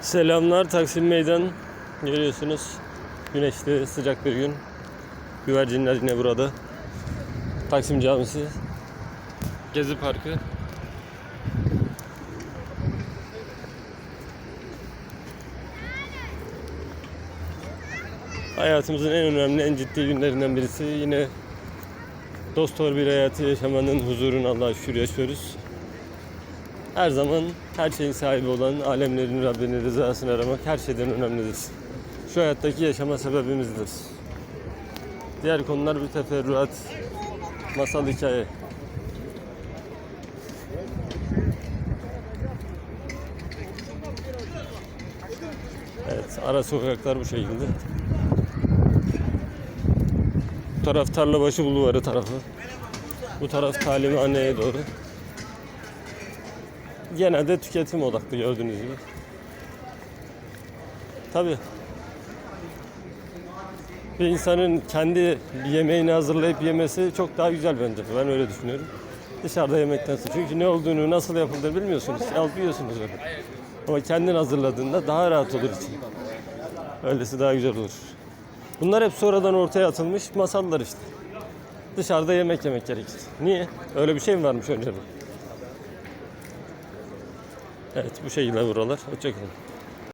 Selamlar Taksim Meydan. Görüyorsunuz güneşli sıcak bir gün. Güvercinler yine burada. Taksim Camisi. Gezi Parkı. Hayatımızın en önemli, en ciddi günlerinden birisi. Yine dost doğru bir hayatı yaşamanın huzurunu Allah'a şükür yaşıyoruz. Her zaman her şeyin sahibi olan alemlerin Rabbinin rızasını aramak her şeyden önemlidir. Şu hayattaki yaşama sebebimizdir. Diğer konular bir teferruat, masal hikaye. Evet, ara sokaklar bu şekilde. Bu taraf Tarlabaşı Bulvarı tarafı. Bu taraf Talimhane'ye doğru. Genelde tüketim odaklı gördüğünüz gibi. Tabi bir insanın kendi yemeğini hazırlayıp yemesi çok daha güzel bence. Ben öyle düşünüyorum. Dışarıda yemektense. Çünkü ne olduğunu, nasıl yapıldığını bilmiyorsunuz. Alıp yiyorsunuz öyle. Ama kendin hazırladığında daha rahat olur için. Öylesi daha güzel olur. Bunlar hep sonradan ortaya atılmış masallar işte. Dışarıda yemek yemek gerekir. Niye? Öyle bir şey mi varmış önceden? Evet bu şekilde buralar. Hoşçakalın.